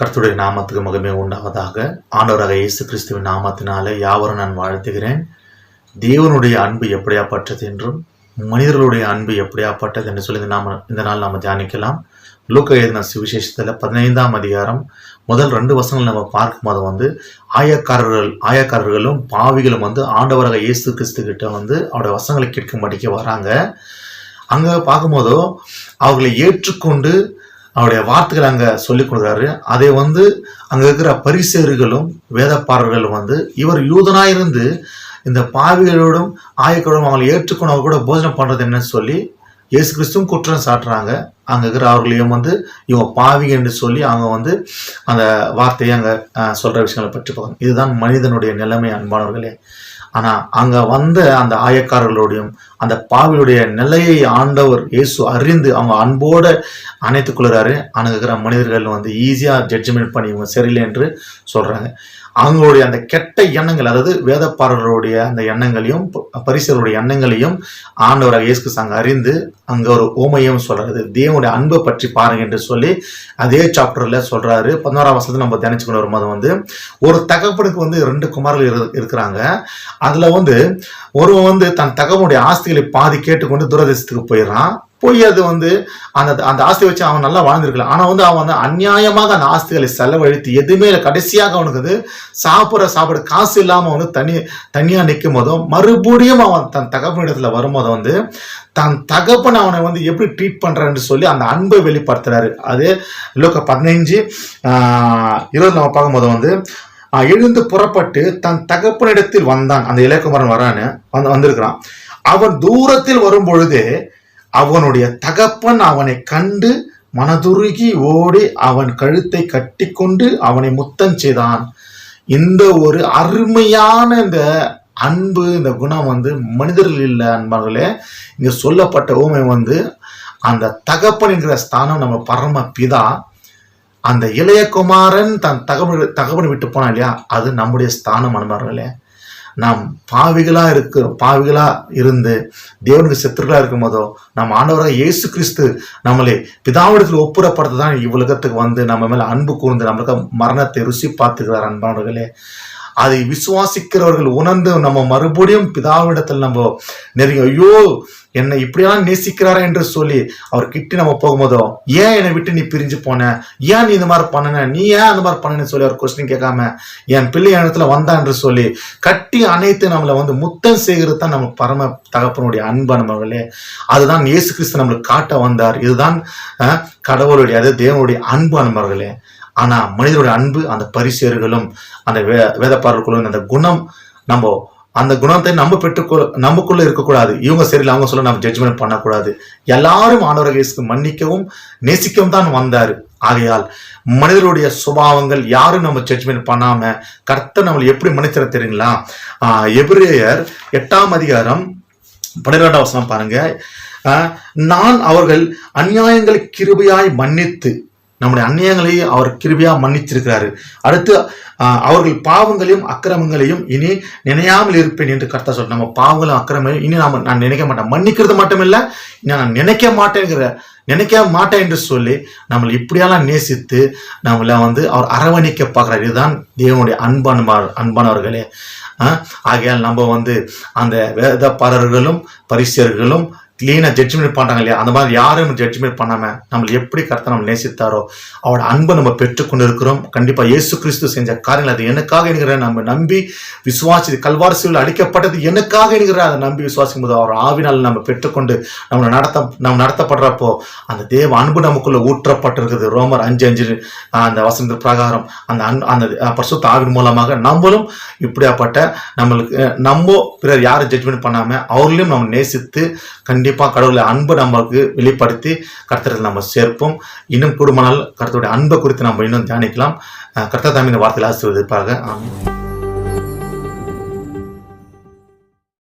கர்த்துடைய நாமத்துக்கு மகமே உண்டாவதாக. ஆண்டவராக இயேசு கிறிஸ்துவின் நாமத்தினாலே யாவரும் நான் வாழ்த்துகிறேன். தேவனுடைய அன்பு எப்படியாப்பட்டது என்றும் மனிதர்களுடைய அன்பு எப்படியாப்பட்டது என்று சொல்லி நாம் நாம இந்த நாள் நாம் தியானிக்கலாம். லூக்க எழுதின சுவிசேஷத்தில் பதினைந்தாம் அதிகாரம் முதல் ரெண்டு வசனங்கள் நம்ம பார்க்கும்போது வந்து ஆயக்காரர்கள் ஆயக்காரர்களும் பாவிகளும் வந்து ஆண்டவராக இயேசு கிறிஸ்து கிட்ட வந்து அவருடைய வசனங்களை கேட்கும்படிக்கு வராங்க. அங்கே பார்க்கும்போதோ அவர்களை ஏற்றுக்கொண்டு அவருடைய வார்த்தைகளை அங்கே சொல்லிக் கொடுக்குறாரு. அதை வந்து அங்கே இருக்கிற பரிசேர்களும் வேதப்பாரர்களும் வந்து இவர் யூதனாயிருந்து இந்த பாவிகளோடும் ஆயக்களோடும் அவங்களை ஏற்றுக்கொண்டு அவர் கூட போஜனம் பண்ணுறது என்னன்னு சொல்லி இயேசு கிறிஸ்துவும் குற்றம் சாட்டுறாங்க. அங்கே இருக்கிற அவர்களையும் வந்து இவங்க பாவி என்று சொல்லி அவங்க வந்து அந்த வார்த்தையை அங்கே சொல்கிற விஷயங்களை பற்றி பார்க்கணும். இதுதான் மனிதனுடைய நிலைமை அன்பானவர்களே. ஆனால் அங்கே வந்த அந்த ஆயக்காரர்களோடையும் அந்த பாவியுடைய நிலையை ஆண்டவர் இயேசு அறிந்து அவங்க அன்போடு அணைத்துக் கொள்கிறாரு. அங்கே மனிதர்கள் வந்து ஈஸியாக ஜட்ஜ்மெண்ட் பண்ணி இவங்க சரியில்லை என்று சொல்கிறாங்க அவங்களுடைய அந்த கெட்ட எண்ணங்கள் அதாவது வேதப்பாரர்களுடைய அந்த எண்ணங்களையும் ப- பரிசருடைய எண்ணங்களையும் ஆண்டவராக இயேசு சாங்க அறிந்து அங்கே ஒரு ஓமையும் சொல்றாரு. தேவனுடைய அன்பை பற்றி பாருங்க என்று சொல்லி அதே சாப்டர்ல சொல்றாரு. பதினோராம் வருஷத்துல நம்ம தியானிச்சு கொண்டு வரும்போது வந்து ஒரு தகப்பனுக்கு வந்து ரெண்டு குமாரர்கள் இரு- இருக்கிறாங்க. அதுல வந்து ஒருவன் வந்து தன் தகவனுடைய ஆஸ்திகளை பாதி கேட்டுக்கொண்டு துரதேசத்துக்கு போயிடுறான். போய் அது வந்து அந்த அந்த ஆஸ்தியை வச்சு அவன் நல்லா வாழ்ந்திருக்கலாம். ஆனால் வந்து அவன் வந்து அநியாயமாக அந்த ஆஸ்திகளை செலவழித்து எதுவுமே இல்லை. கடைசியாக அவனுக்கு வந்து சாப்பிட்ற சாப்பிட காசு இல்லாமல் வந்து தனி தனியாக நிற்கும் போதும் மறுபடியும் அவன் தன் தகப்பனிடத்தில் வரும்போது வந்து தன் தகப்பன் அவனை வந்து எப்படி ட்ரீட் பண்ணுறான்னு சொல்லி அந்த அன்பை வெளிப்படுத்துறாரு. அது லோக்க பதினைஞ்சு இருபது நம்ம பார்க்கும்போது வந்து எழுந்து புறப்பட்டு தன் தகப்பனிடத்தில் வந்தான். அந்த இலக்குமரன் வரான்னு வந்து வந்திருக்கிறான். அவன் தூரத்தில் வரும் பொழுது அவனுடைய தகப்பன் அவனை கண்டு மனதுருகி ஓடி அவன் கழுத்தை கட்டிக்கொண்டு அவனை முத்தம் செய்தான். இந்த ஒரு அருமையான இந்த அன்பு இந்த குணம் வந்து மனிதர்கள் இல்லை அன்பார்களே. இங்க சொல்லப்பட்ட ஊமை வந்து அந்த தகப்பன் என்கிற ஸ்தானம் நம்ம பரம பிதா. அந்த இளையகுமாரன் தன் தகவல் தகவனை விட்டு போனான் இல்லையா? அது நம்முடைய ஸ்தானம் அன்பர்களே. நாம் பாவிகளாக இருக்கு பாவிகளாக இருந்து தேவனுக்கு செத்துர்களா இருக்கும் போதோ நம்ம ஆண்டவராக இயேசு கிறிஸ்து நம்மளை பிதாவிடத்தில் ஒப்புரப்படுத்த தான் இவ்வுலகத்துக்கு வந்து நம்ம மேலே அன்பு கூர்ந்து நம்மளுக்கு மரணத்தை ருசி பார்த்துக்கிறார் அன்பானவர்களே. அதை விசுவாசிக்கிறவர்கள் உணர்ந்து நம்ம மறுபடியும் பிதாவிடத்தில் நம்ம நெருங்கி ஐயோ என்னை இப்படியெல்லாம் நேசிக்கிறாரா என்று சொல்லி அவர் கிட்ட நம்ம போகும்போதோ ஏன் என்னை விட்டு நீ பிரிஞ்சு போன? ஏன் நீ இந்த மாதிரி பண்ணுன? நீ ஏன் அந்த மாதிரி பண்ணுன்னு சொல்லி அவர் கொஸ்டின் கேட்காம என் பிள்ளை இடத்துல வந்தா என்று சொல்லி கட்டி அனைத்து நம்மளை வந்து முத்தம் செய்கிறது தான் நம்ம பரம தகப்பனுடைய அன்பு நம்மளே அதுதான் இயேசு கிறிஸ்து நம்மளுக்கு காட்ட வந்தார். இதுதான் கடவுளுடைய அது தேவனுடைய அன்பு அன்பர்களே. ஆனா மனிதனுடைய அன்பு அந்த பரிசேர்களும் அந்த வே வேதப்பாளர்களும் அந்த குணம் நம்ம அந்த குணத்தை நம்ம பெற்றுக்கொள் நமக்குள்ள இருக்கக்கூடாது. இவங்க சரியில்லை அவங்க சொல்ல நம்ம ஜட்ஜ்மெண்ட் பண்ணக்கூடாது. எல்லாரும் ஆண்டவராக இயேசுக்கு மன்னிக்கவும் நேசிக்கவும் தான் வந்தார். ஆகையால் மனிதருடைய சுபாவங்கள் யாரும் நம்ம ஜட்ஜ்மெண்ட் பண்ணாம கர்த்தர் நம்மளை எப்படி மன்னிச்சிட தெரியுங்களா? எபிரேயர் எட்டாம் அதிகாரம் பன்னிரெண்டாம் வசனம் பாருங்க. நான் அவர்கள் அநியாயங்களை கிருபையாய் மன்னித்து நம்முடைய அந்நியங்களை அவர் கிருபியா மன்னிச்சிருக்கிறாரு. அடுத்து அவர்கள் பாவங்களையும் அக்கிரமங்களையும் இனி நினையாமல் இருப்பேன் என்று கர்த்தா சொல்ற நம்ம பாவங்களும் அக்கிரமையும் இனி நாம நான் நினைக்க மாட்டேன். மன்னிக்கிறது மட்டும் இல்லை இனி நான் நினைக்க மாட்டேங்கிற நினைக்க மாட்டேன் என்று சொல்லி நம்மளை இப்படியெல்லாம் நேசித்து நம்மளை வந்து அவர் அரவணைக்க பார்க்குறாரு இதுதான் தேவனுடைய அன்பான அன்பானவர்களே. ஆகையால் நம்ம வந்து அந்த வேதப்பாரர்களும் பரிசியர்களும் கிளீனாக ஜட்ஜ்மெண்ட் பண்ணுறாங்க இல்லையா? அந்த மாதிரி யாரும் ஜட்ஜ்மெண்ட் பண்ணாமல் நம்மளை எப்படி கருத்தை நம்ம நேசித்தாரோ அவரோட அன்பை நம்ம பெற்றுக்கொண்டு இருக்கிறோம் கண்டிப்பாக இயேசு கிறிஸ்து செஞ்ச காரியங்கள் அது எனக்காக என்கிற நம்ம நம்பி விசுவாசி கல்வாரி சிவில் அளிக்கப்பட்டது எனக்காக என்கிற அதை நம்பி விசுவாசிக்கும் போது அவர் ஆவினால் நம்ம பெற்றுக்கொண்டு நம்மளை நடத்த நம்ம நடத்தப்படுறப்போ அந்த தேவ அன்பு நமக்குள்ளே ஊற்றப்பட்டிருக்குது. ரோமர் அஞ்சு அஞ்சு அந்த வசந்த பிரகாரம் அந்த அன் அந்த ஆஹ், பரிசுத்த ஆவின் மூலமாக நம்மளும் இப்படியாப்பட்ட நம்மளுக்கு நம்ம பிறர் யாரும் ஜட்ஜ்மெண்ட் பண்ணாமல் அவர்களையும் நம்ம நேசித்து கண்டிப்பாக கடவுளை அன்பு நமக்கு வெளிப்படுத்தி கர்த்தரில் நம்ம சேர்ப்போம். இன்னும் கூடுமானால் கர்த்தருடைய அன்பை குறித்து நம்ம இன்னும் தியானிக்கலாம். அஹ் கர்த்தர் தாமின் வார்த்தையில் ஆசிர்வதிப்பாக ஆமாம்